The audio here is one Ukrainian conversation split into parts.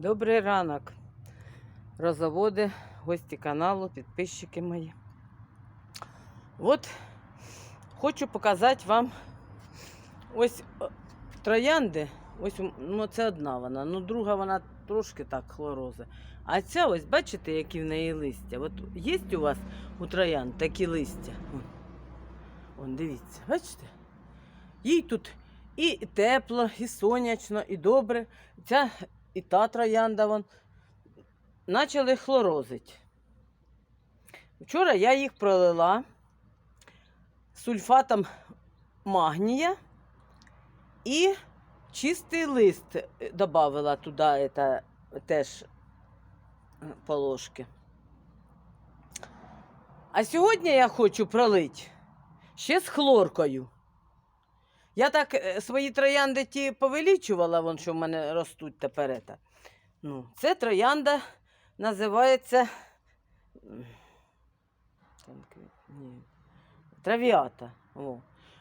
Добрий ранок, розоводи, гості каналу, підписчики мої. От хочу показати вам ось троянди. Ось ну, це одна вона, ну друга вона трошки так хлорози. А ця ось, бачите, які в неї листя. От є у вас у троянд такі листя? Вон, Вон, дивіться, бачите? Їй тут і тепло, і сонячно, і добре. Ця і та троянда вон почали хлорозити. Вчора я їх пролила сульфатом магнія і чистий лист додавала туди это, теж е, по ложки. А сьогодні я хочу пролити ще з хлоркою. Я так е, свої троянди ті повелічувала, вон, що в мене ростуть тепер. ета. Ну, це троянда називається. ні, Травіата. О.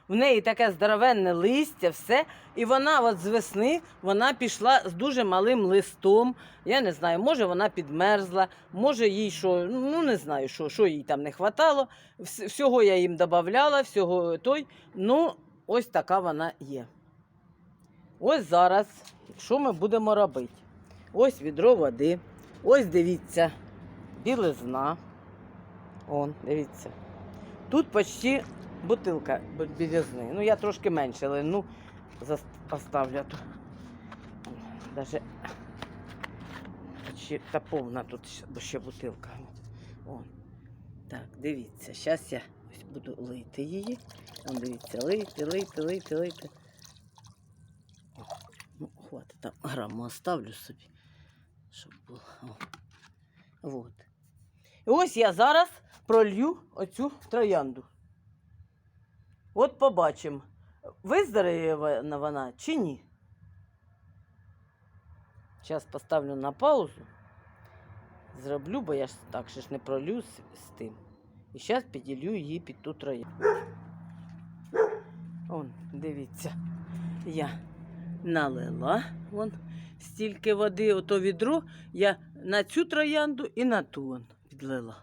В неї таке здоровенне листя, все. І вона от з весни вона пішла з дуже малим листом. Я не знаю, може вона підмерзла, може їй що, ну не знаю, що, що їй там не хватало. Всього я їм додавала, всього той. Ну, ось така вона є. Ось зараз, що ми будемо робити? Ось відро води. Ось дивіться, білизна. Он, дивіться. Тут почти бутилка білизни. Ну, я трошки менше, але ну, поставлю. Даже почти та повна тут ще- бутилка. О. Так, дивіться, зараз я ось буду лити її. Вон дивіться, лити, лити, лити, лити. Ну, хватить, там граму оставлю собі, щоб було. Вот. І ось я зараз пролью оцю троянду. От побачимо, виздоровіє вона чи ні. Зараз поставлю на паузу. Зроблю, бо я ж так ж не пролью з, з тим. І зараз піділю її під ту троянду. Он, дивіться, я налила вон стільки води, ото відро я на цю троянду і на ту вон підлила.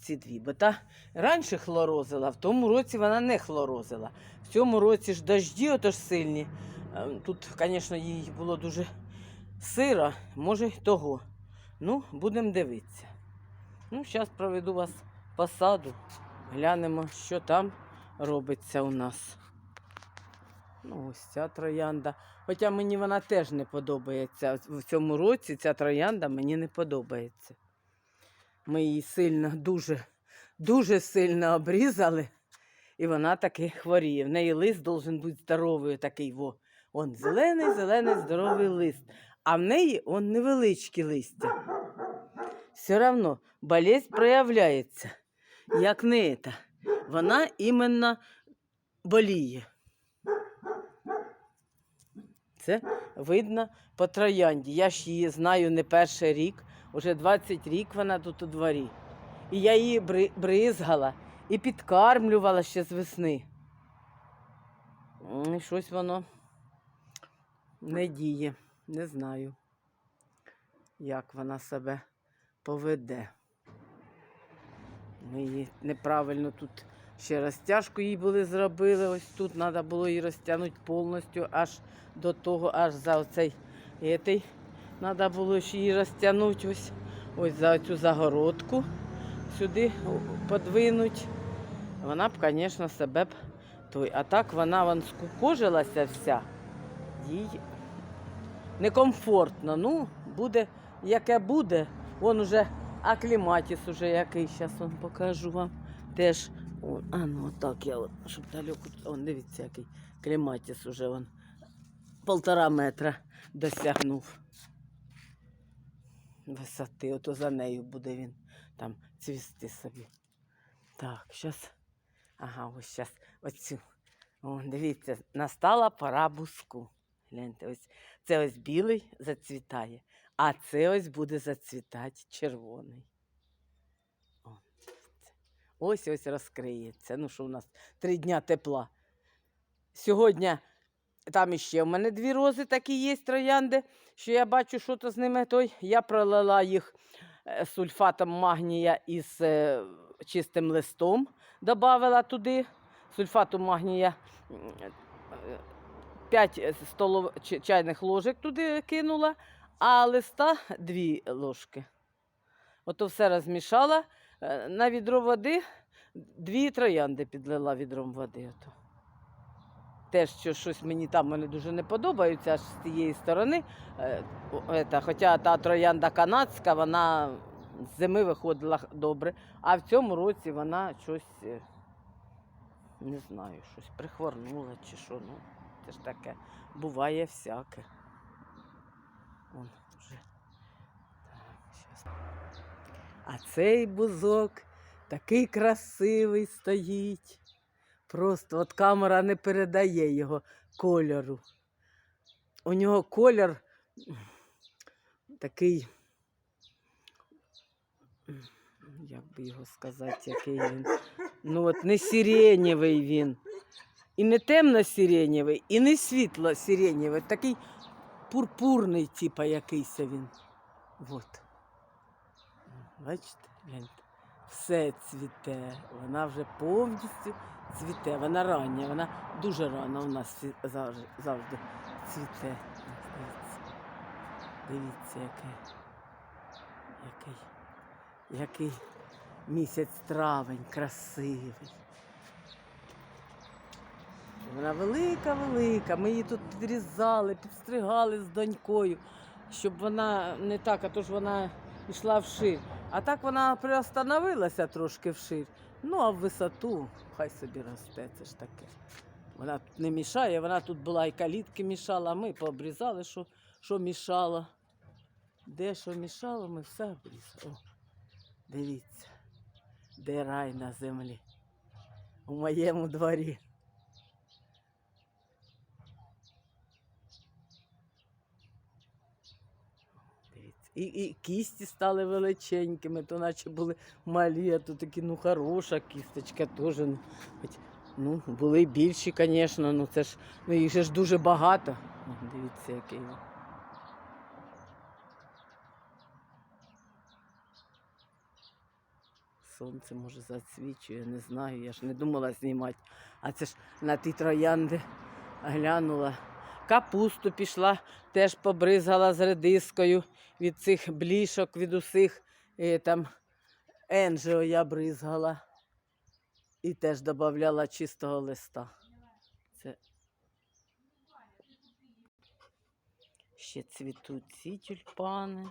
Ці дві. Бо та раніше хлорозила, в тому році вона не хлорозила. В цьому році ж дожді отож сильні. Е, Тут, звісно, їй було дуже сиро, може й того. Ну, будемо дивитися. Ну, зараз проведу вас по саду, глянемо, що там робиться у нас. Ну, ось ця троянда. Хоча мені вона теж не подобається. В цьому році ця троянда мені не подобається. Ми її сильно, дуже, дуже сильно обрізали, і вона таки хворіє. В неї лист должен бути здоровий, такий во. Он зелений, зелений, здоровий лист. А в неї он невеличкі листя. Все одно болезнь проявляється, як не це. Вона іменно боліє. Це видно по троянді. Я ж її знаю не перший рік, уже 20 рік вона тут у дворі. І я її бризгала і підкармлювала ще з весни. І щось воно не діє. Не знаю, як вона себе поведе. Ми її неправильно тут ще розтяжку їй були зробили. Ось тут треба було її розтягнути повністю аж до того, аж за оцей етий. Треба було ще її розтягнути ось, ось за цю загородку сюди подвинути. Вона б, звісно, себе б той. А так вона вон скукожилася вся. Їй некомфортно. Ну, буде, яке буде. Вон уже акліматіс уже який, зараз вам покажу вам. Теж, а ну так я, от, щоб далеко, он, дивіться, який кліматіс уже вон, полтора метра досягнув висоти. Ото за нею буде він там цвісти собі. Так, зараз, ага, ось зараз оцю. О, дивіться, настала пора буску. Гляньте, ось це ось білий зацвітає, а це ось буде зацвітати червоний. Ось ось розкриється. Ну що у нас три дня тепла. Сьогодні там іще в мене дві рози такі є троянди, що я бачу, що то з ними той. Я пролила їх е, сульфатом магнія із е, чистим листом, додавала туди сульфату магнія. 5 столов... чайних ложок туди кинула, а листа 2 ложки. Ото все розмішала. е, На відро води дві троянди підлила відром води. Ото. Теж що щось мені там мене дуже не подобається аж з тієї сторони. Е, ета, Хоча та троянда канадська, вона з зими виходила добре, а в цьому році вона щось, е, не знаю, щось прихворнула чи що. Ну, це ж таке. Буває всяке. Вон вже. Так. А цей бузок такий красивий стоїть. Просто от камера не передає його кольору. У нього колір такий, як би його сказати, який він. Ну от не сиренєвий він. І не темно-сиренєвий, і не світло-сиренєвий. Такий пурпурний, типа якийсь він. От. Бачите, гляньте. Все цвіте. Вона вже повністю цвіте. Вона рання, вона дуже рано у нас завжди, цвіте. Дивіться, який, який, який місяць травень красивий. Вона велика, велика. Ми її тут підрізали, підстригали з донькою, щоб вона не так, а то ж вона йшла вширь. А так вона приостановилася трошки вширь. Ну, а в висоту хай собі росте, це ж таке. Вона тут не мішає, вона тут була і калітки мішала, а ми пообрізали, що, що мішало. Де що мішало, ми все обрізали. О, дивіться, де рай на землі. У моєму дворі. Дивіться. І, і кісті стали величенькими, то наче були малі, а то такі, ну, хороша кісточка теж. Ну, були більші, звісно, ну це ж ну, їх же ж дуже багато. Дивіться, який він. Сонце може зацвічує, не знаю, я ж не думала знімати. А це ж на ті троянди глянула. Капусту пішла, теж побризгала з редискою від цих блішок, від усіх там енжео я бризгала. І теж додавала чистого листа. Це ще цвітуть ці тюльпани.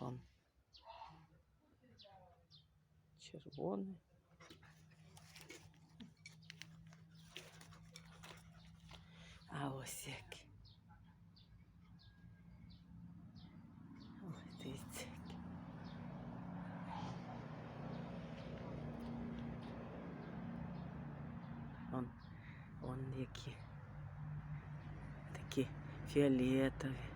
Вон. Червоний. А ось як. Ой, дивіться. вон які. Такі фіолетові.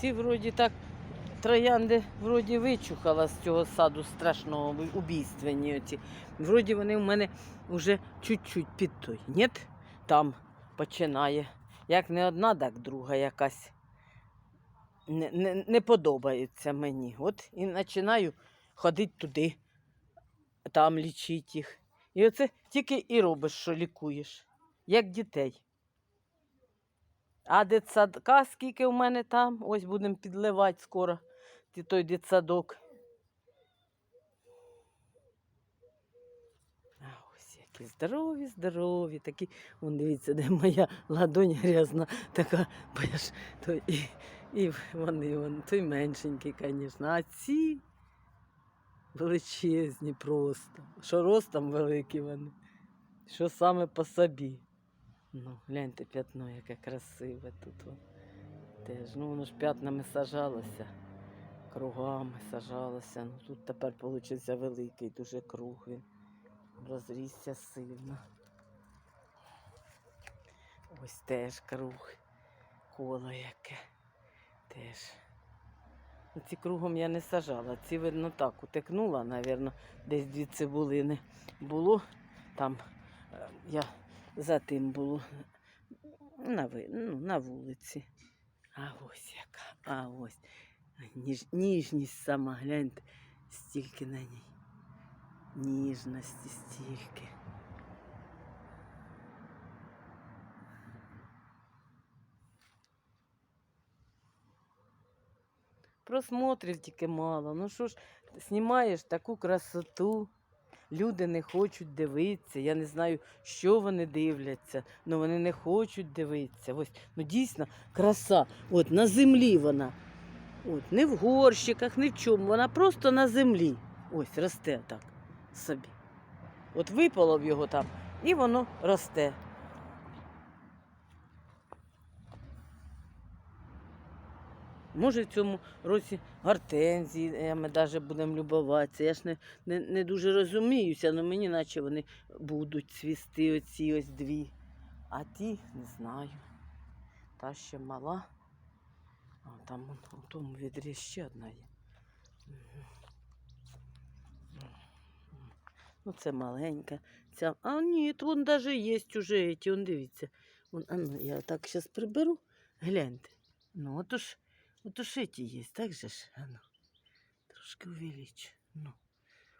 Ці вроді так троянди вроді вичухала з цього саду страшного убійственні оці. Вроді вони в мене вже чуть-чуть під той. Ні, там починає. Як не одна, так друга якась. Не, не, не подобається мені. От і починаю ходити туди, там лічити їх. І оце тільки і робиш, що лікуєш, як дітей. А дитсадка, скільки в мене там, ось будемо підливати скоро той дитсадок. Ось які здорові, здорові, такі. Вон дивіться, де моя ладонь грязна, така, бо я ж той, і, і вони, вон, той меншенький, звісно. А ці величезні просто. Що ростом великі вони, що саме по собі. Ну, гляньте п'ятно, яке красиве тут. Теж, ну воно ж п'ятнами сажалося, кругами сажалося. Ну тут тепер вийшов великий дуже круг він. Розрісся сильно. Ось теж круг. коло яке. Теж. Ну, Ці кругом я не сажала. Ці, видно, так утекнула, напевно, десь дві цибулини було. Там е, я за тим було на, ви- ну, на вулиці. А ось яка. А ось. Ніж, ніжність сама, гляньте, стільки на ній. Ніжності стільки. Просмотрів тільки мало. Ну що ж, знімаєш таку красоту. Люди не хочуть дивитися. Я не знаю, що вони дивляться, але вони не хочуть дивитися. Ось, ну дійсно краса. От на землі вона. От, не в горщиках, ні в чому. Вона просто на землі. Ось росте так собі. От випало б його там, і воно росте. Може, в цьому році гортензіями навіть будемо любуватися. Я ж не, не, не дуже розуміюся, але мені наче вони будуть цвісти оці ось дві. А ті не знаю. Та ще мала. А там у тому відрі ще одна є. Ну, це маленька. Ця... А ні, вон навіть є уже ті, он дивіться. Вон, а ну, я так зараз приберу. Гляньте. Ну, от уж эти є, так же ж? А ну, трошки увеличу. Ну,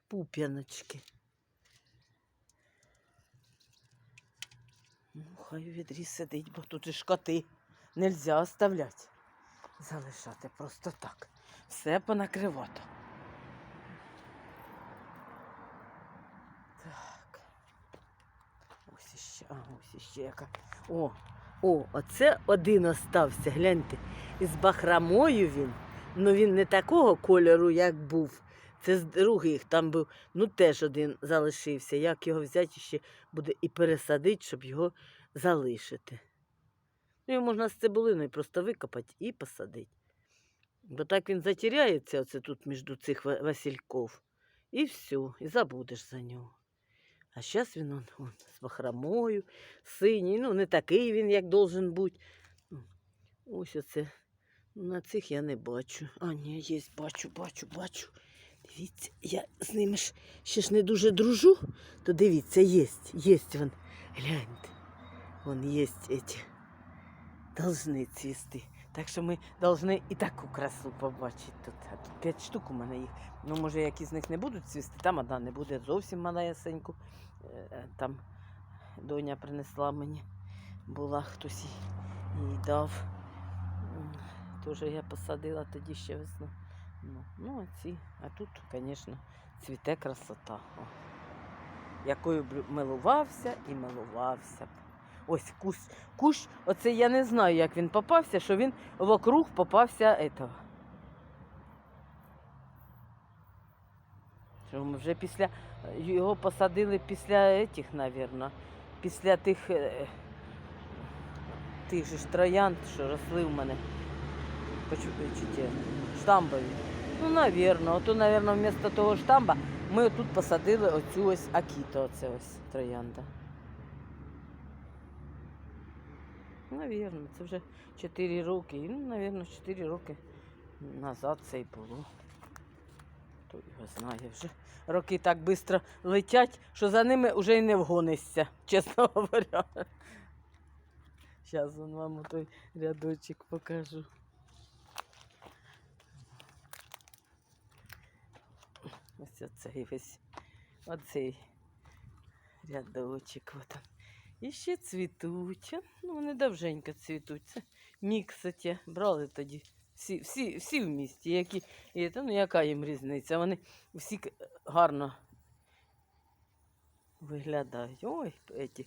пуп'яночки. Ну, хай у відрі сидить, бо тут же ж. Нельзя оставляти. Залишати просто так. Все понакривато. Так. Ось іще, а, ось іще яка. О, о, оце один остався, гляньте. Із бахрамою він. Ну він не такого кольору, як був. Це з других там був. Ну теж один залишився. Як його взяти ще буде і пересадити, щоб його залишити. Ну, його можна з цибулиною просто викопати і посадити. Бо так він затеряється оце тут між цих ва- васильків. І все, і забудеш за нього. А зараз він он, он, з бахромою, синій, ну не такий він, як должен бути. Ось оце. Ну, На цих я не бачу. А, ні, є, бачу, бачу, бачу. Дивіться, я з ними ж ще ж не дуже дружу, то дивіться, є, є вон. Гляньте. Вон є ці. Должны цвісти. Так що ми повинні і таку красу побачити тут. П'ять штук у мене їх. Ну, може, які з них не будуть цвісти, там одна не буде зовсім малесеньку. Е, е, Там доня принесла мені, була хтось їй дав. Теж я посадила тоді ще весну. Ну, ну а ці, а тут, звісно, цвіте красота. О. Якою милувався і милувався. Ось кущ, кущ, оце я не знаю, як він попався, що він вокруг попався этого. Що ми вже після його посадили після этих, навірно, після тих, е, тих же ж троянд, що росли в мене. Почу- штамбові. Ну, навірно, ото, навірно, вмісто того штамба ми тут посадили оцю ось акіто, оце ось троянда. Навірно, це вже 4 роки. Ну, навірно, 4 роки назад це і було. Хто його знає вже. Роки так швидко летять, що за ними вже й не вгонишся, чесно говоря. Зараз вам той рядочок покажу. Ось оцей весь оцей рядочок. От он. І ще цвітуть. Ну, вони довженько цвітуть. Це міксаті. Брали тоді. Всі, всі, всі в місті, які. Та, ну, яка їм різниця? Вони всі гарно виглядають. Ой, эти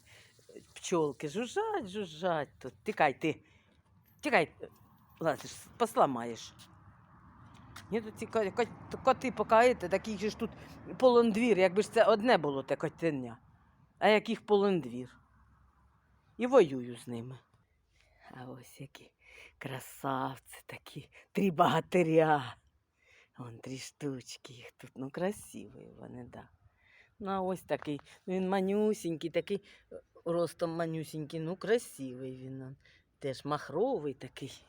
пчолки жужжать, жужжать тут. Тікай ти. Тікай, лазиш, посламаєш. Ні, тут ці ко- ко- коти покаєте, таких же ж тут полондвір, якби ж це одне було те котеня, а яких полондвір. І воюю з ними. А ось які красавці такі, три богатиря. Вон три штучки їх тут. Ну, красиві вони, да. Ну, а ось такий. Ну, він манюсінький, такий е, ростом манюсінький, ну красивий він. он. теж махровий такий,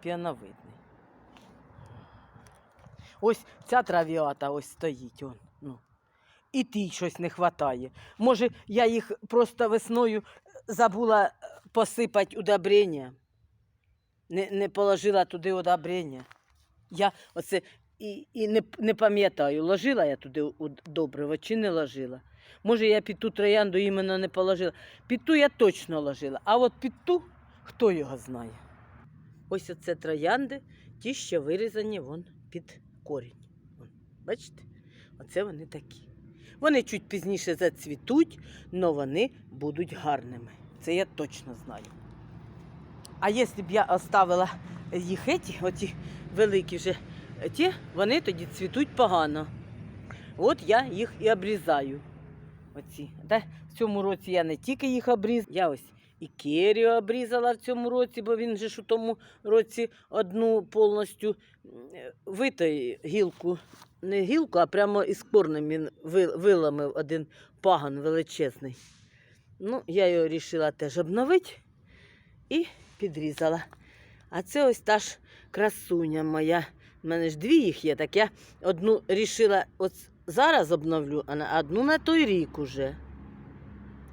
піановидний. Ось ця травіата ось стоїть. Он. І тій щось не вистачає. Може, я їх просто весною забула посипати удобрення. Не, не положила туди удобрення. Я оце і, і не, не пам'ятаю, ложила я туди добриво чи не ложила. Може, я під ту троянду іменно не положила. Під ту я точно ложила, а от під ту хто його знає. Ось оце троянди, ті, що вирізані вон під корінь. Вон, бачите? Оце вони такі. Вони чуть пізніше зацвітуть, але вони будуть гарними. Це я точно знаю. А якщо б я оставила їх еті, оті великі вже ті, вони тоді цвітуть погано. От я їх і обрізаю. Оці. Та в цьому році я не тільки їх обріз, я ось і керію обрізала в цьому році, бо він же ж у тому році одну повністю м, витой гілку, не гілку, а прямо із корнем він виламив один паган величезний. Ну, я його вирішила теж обновити і підрізала. А це ось та ж красуня моя. У мене ж дві їх є, так я одну рішила от зараз обновлю, а одну на той рік уже.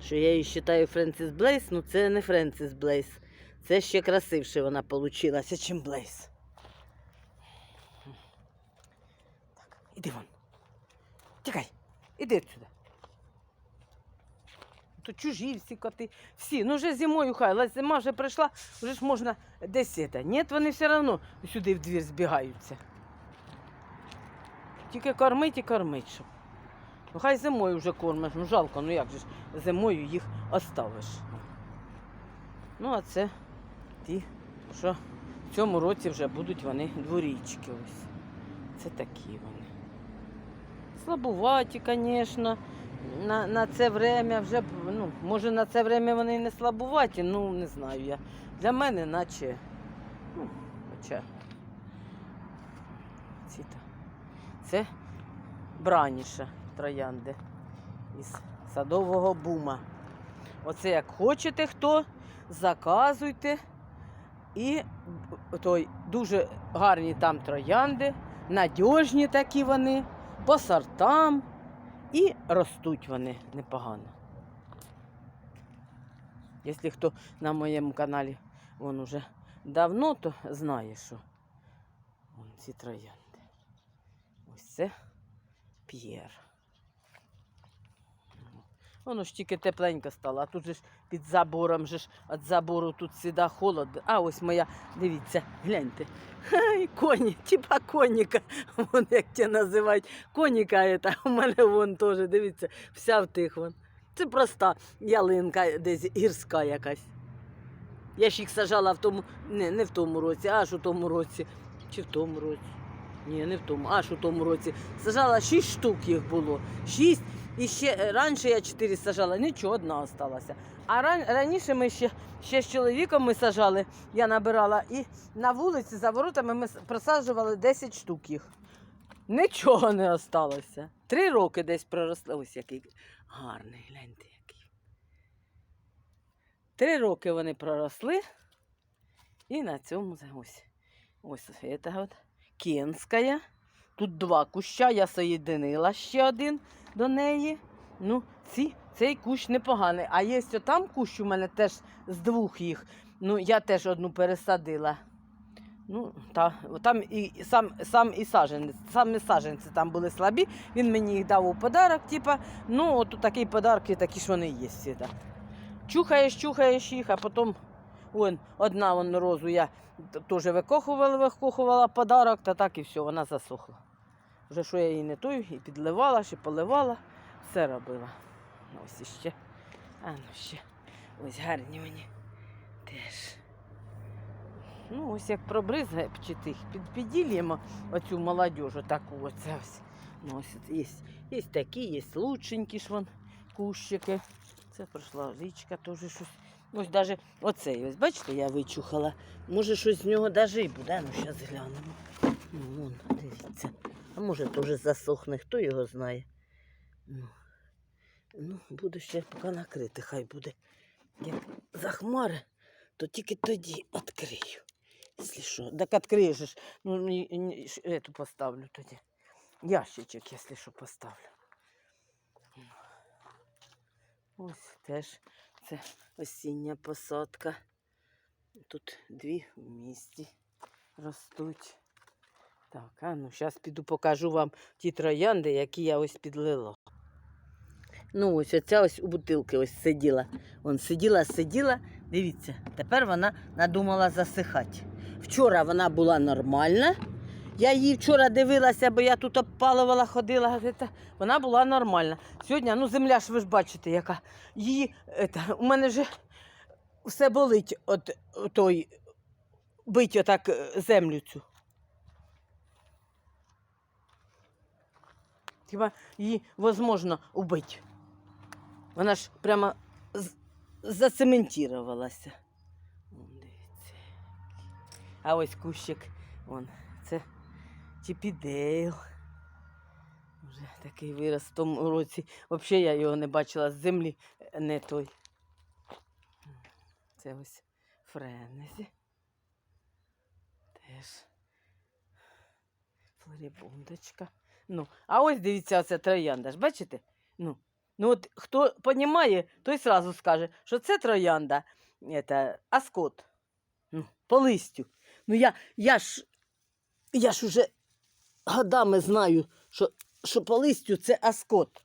Що я її вважаю Френсіс Блейс, ну це не Френсіс Блейс. Це ще красивше вона получилася, чим Блейс. Так, іди вон. Тікай, іди сюди. То чужі всі коти, всі. Ну вже зимою хай, але зима вже прийшла, вже ж можна десь це. Ні, вони все одно сюди в двір збігаються. Тільки кормить і кормить, щоб. Ну хай зимою вже кормиш, ну жалко, ну як же ж зимою їх оставиш. Ну, а це ті, що в цьому році вже будуть вони дворічки ось. Це такі вони. Слабуваті, звісно. На, на це время вже, ну, може на це время вони не слабуваті, ну не знаю я. Для мене наче, ну, хоча. Ці та. Це браніша троянди із садового бума. Оце як хочете хто, заказуйте. І той дуже гарні там троянди, надіжні такі вони, по сортам. І ростуть вони непогано. Якщо хто на моєму каналі вон уже давно, то знає, що вон ці троянди. Ось це П'єр. Воно ж тільки тепленько стало, а тут же ж під забором же ж від забору тут сюди холод. А ось моя, дивіться, гляньте. Ай, коні, типа коніка. Вон як це називають. Коніка це, у мене вон теж, дивіться, вся в тих вон. Це проста ялинка, десь гірська якась. Я ж їх сажала в тому, не, не в тому році, аж у тому році. Чи в тому році? Ні, не в тому, аж у тому році. Сажала шість штук їх було. Шість. І ще е, раніше я чотири сажала, нічого одна осталася. А ран, раніше ми ще, ще з чоловіком ми сажали, я набирала, і на вулиці за воротами ми просаджували 10 штук їх. Нічого не осталося. Три роки десь проросли. Ось який гарний, гляньте який. Три роки вони проросли. І на цьому ось. Ось це от кенська. Тут два куща, я соєдинила ще один до неї. Ну, ці, цей кущ непоганий. А є там кущ у мене теж з двох їх. Ну, я теж одну пересадила. Ну, та, там і сам, сам і саженець, саме саженці там були слабі. Він мені їх дав у подарок, типа, ну, от такі подарки, такі ж вони є всі. Чухаєш, чухаєш їх, а потім вон, одна вон розу я теж викохувала, викохувала подарок, та так і все, вона засохла. Вже що я її не той, і підливала, ще поливала, все робила. Ось іще. А ну ще. Ось гарні мені теж. Ну, ось як пробризгає чи тих, під, піділємо оцю молодежу таку оце ось. Ну, ось є, є такі, є лучшенькі ж вон кущики. Це пройшла річка теж щось. Ось навіть оцей, ось бачите, я вичухала. Може щось з нього навіть і буде. Ну, зараз глянемо. Ну, вон, дивіться. А може теж засохне, хто його знає. Ну, ну буде ще поки накрити, хай буде. Як захмари, то тільки тоді відкрию. Якщо що. Так відкриєш. Ну, ету поставлю тоді. Ящичок, якщо що, поставлю. Ось теж це осіння посадка. Тут дві в місті ростуть. Так, а ну зараз піду покажу вам ті троянди, які я ось підлила. Ну, ось оця ось у бутилки ось сиділа. Вон сиділа, сиділа. Дивіться, тепер вона надумала засихати. Вчора вона була нормальна. Я її вчора дивилася, бо я тут обпалувала, ходила. Вона була нормальна. Сьогодні, ну земля ж ви ж бачите, яка. Її, ета, у мене вже все болить от той бить отак е, землю цю. Хіба її можливо убити? Вона ж прямо з- зацементувалася. А ось кущик, вон, це чіпідейл. Вже такий вирос в тому році. Взагалі я його не бачила з землі, не той. Це ось френезі. Теж флорибундочка. Ну, а ось дивіться, оце троянда. Ж бачите? Ну, ну от хто понімає, той сразу скаже, що це троянда, это, аскот. Ну, по листю. Ну я, я ж я ж уже годами знаю, що, що по листю це аскот.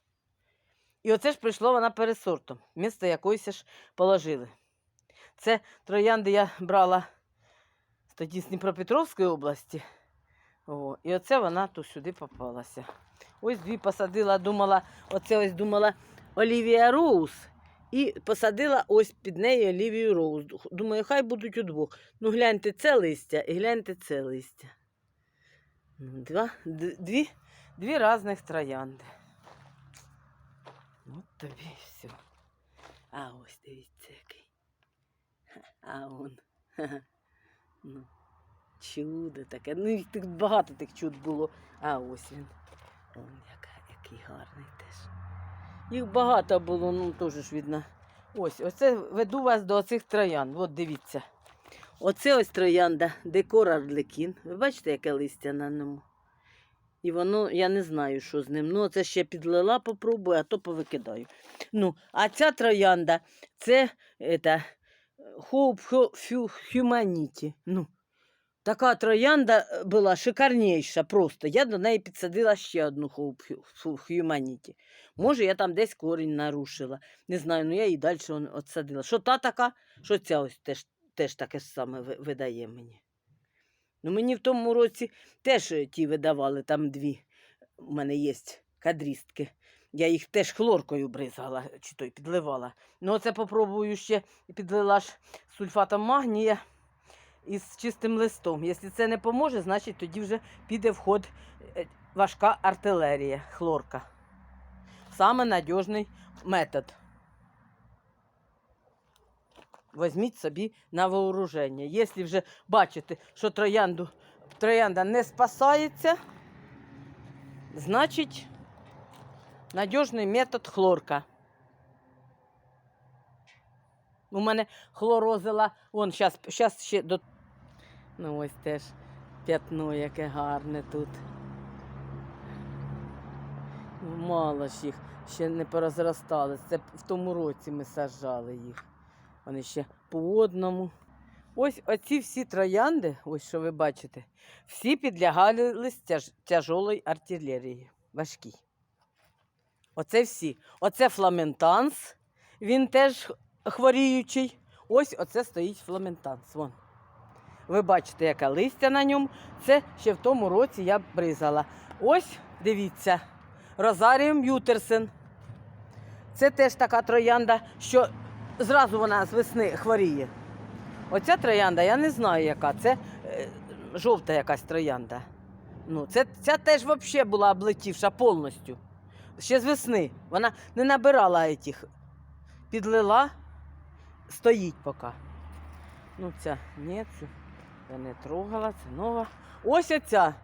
І оце ж прийшло вона пересортом. Місто якоїсь ж положили. Це троянди я брала тоді з Дніпропетровської області. О, і оце вона тут сюди попалася. Ось дві посадила, думала, оце ось думала Олівія Роуз. І посадила ось під нею Олівію Роуз. Думаю, хай будуть удвох. Ну, гляньте це листя і гляньте це листя. Ну, Два, дві, дві різних троянди. От тобі і все. А ось дивіться який. А он. Ну, чудо таке. Ну, їх тут багато тих чуд було. А ось він. Он яка, який гарний теж. Їх багато було, ну теж ж видно. Ось, оце веду вас до оцих троян. От дивіться. Оце ось троянда, декор арлекін. Ви бачите, яке листя на ньому? І воно, я не знаю, що з ним. Ну, це ще підлила, попробую, а то повикидаю. Ну, а ця троянда це это, Hope for Humanity. Ну, така троянда е, була шикарніша просто. Я до неї підсадила ще одну Humanity. Може, я там десь корінь нарушила. Не знаю, ну я її далі отсадила. Що та така, що ця ось теж, теж таке саме видає мені. Ну, мені в тому році теж е, ті видавали, там дві. У мене є кадрістки. Я їх теж хлоркою бризала, чи то й підливала. Ну, оце попробую ще підлила ж сульфатом магнія із чистим листом. Якщо це не поможе, значить тоді вже піде в ход е, важка артилерія, хлорка. Саме надіжний метод. Візьміть собі на вооруження. Якщо вже бачите, що троянду, троянда не спасається, значить надіжний метод хлорка. У мене хлорозила, вон зараз ще до. Ну ось теж п'ятно, яке гарне тут. Мало ж їх, ще не порозростали. Це в тому році ми саджали їх. Вони ще по одному. Ось оці всі троянди, ось що ви бачите, всі підлягали тяж, тяжолої артилерії. Важкій. Оце всі. Оце фламентанс, він теж хворіючий. Ось оце стоїть фламентанс. Вон. Ви бачите, яке листя на ньому. Це ще в тому році я бризала. Ось, дивіться, Розаріум Ютерсен. Це теж така троянда, що зразу вона з весни хворіє. Оця троянда, я не знаю, яка. Це е, жовта якась троянда. Ну, це, ця теж взагалі була облетівша повністю. Ще з весни. Вона не набирала этих. Підлила, стоїть поки. Ну, ця ні, цю я не трогала, це нова. Ось оця.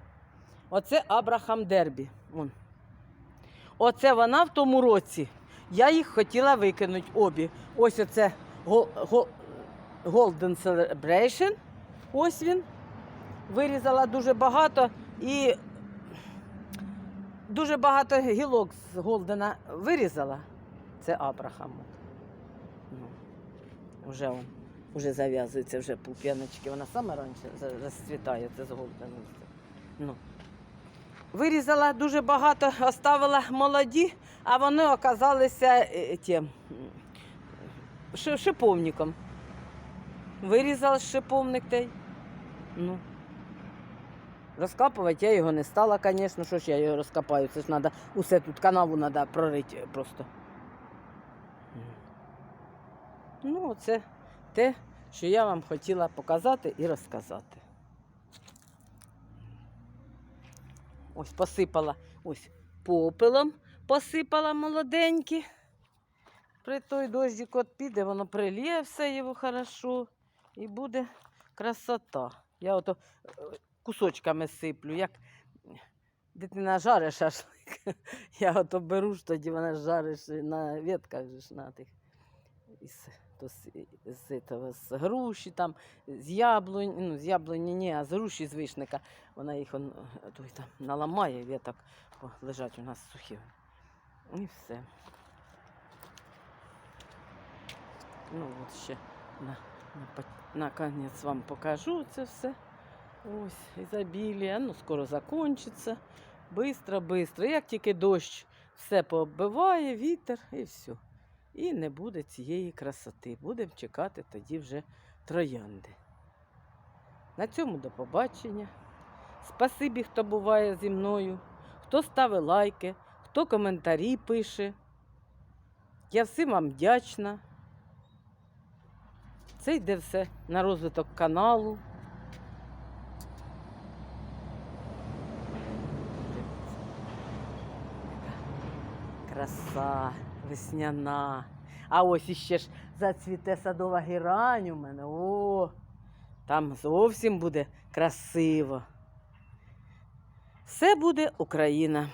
Оце Абрахам Дербі. Вон. Оце вона в тому році. Я їх хотіла викинути обі. Ось оце Golden Celebration. Ось він. Вирізала дуже багато і дуже багато гілок з Голдена вирізала. Це Абрахам. Ну, вже, он, вже зав'язується, вже пуп'яночки. Вона саме раніше розцвітає, це з Голденом. Ну. Вирізала дуже багато, оставила молоді, а вони оказалися е, тим, шиповником. Вирізала шиповник той. Ну. Розкапувати я його не стала, звісно, що ж я його розкопаю. Це ж треба усе тут канаву треба прорити просто. Ну, це те, що я вам хотіла показати і розказати. Ось посипала ось попелом, посипала молоденькі. При той дощик от піде, воно приліє все його хорошо і буде красота. Я ото е, кусочками сиплю, як дитина жарить шашлик. Я ото беру ж тоді вона жариш на ветках ж на тих. Із, то з, з, этого, з груші, там, з яблунь, ну, з яблуні ні, а з груші з вишника. Вона їх он, е, той, там, наламає, веток, о, лежать у нас сухі. І все. Ну, от ще на, на, по- наконець вам покажу це все. Ось, ізобілія, ну, скоро закінчиться. Бистро, бистро. Як тільки дощ все пооббиває, вітер і все. І не буде цієї красоти. Будемо чекати тоді вже троянди. На цьому до побачення. Спасибі, хто буває зі мною, хто ставить лайки, хто коментарі пише. Я всім вам вдячна. Це йде все на розвиток каналу. Краса весняна. А ось іще ж зацвіте садова герань у мене. О, там зовсім буде красиво. Все буде Україна.